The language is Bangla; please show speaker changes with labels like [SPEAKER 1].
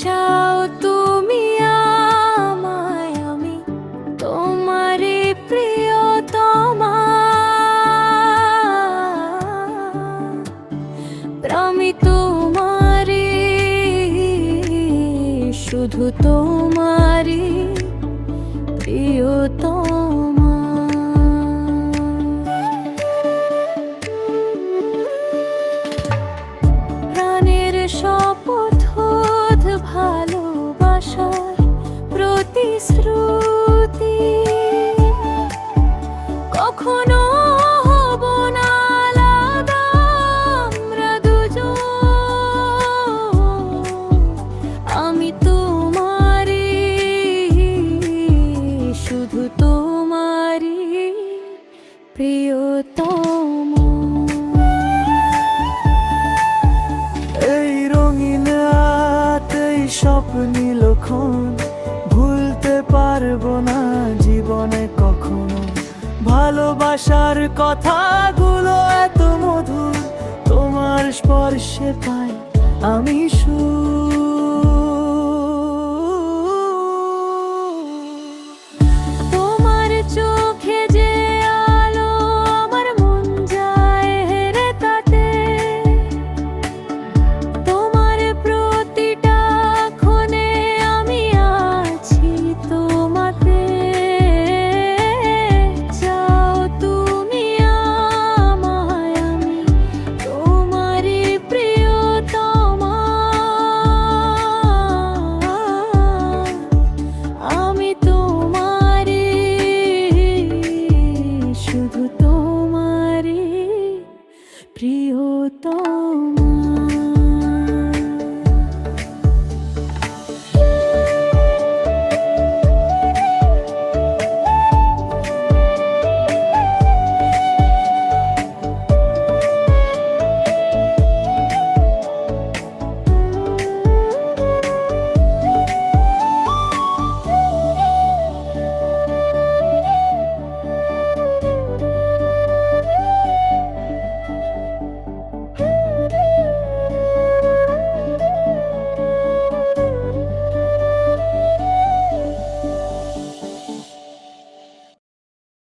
[SPEAKER 1] চাও তুমি আমায় আমি তোমারে প্রিয় তোমার আমি তোমারে শুধু তোমারই প্রিয়তম। প্রতিশ্রুতি কখনো হব না আমরা দুজন। আমি তোমারই, শুধু তোমারই প্রিয়তম।
[SPEAKER 2] এই রঙিন রাত, এই স্বপ্নি লক্ষণ ভুলতে পারব না জীবনে কখনো। ভালোবাসার কথাগুলো এত মধুর তোমার স্পর্শে পাই আমি সুর
[SPEAKER 1] প্রিয়তমা।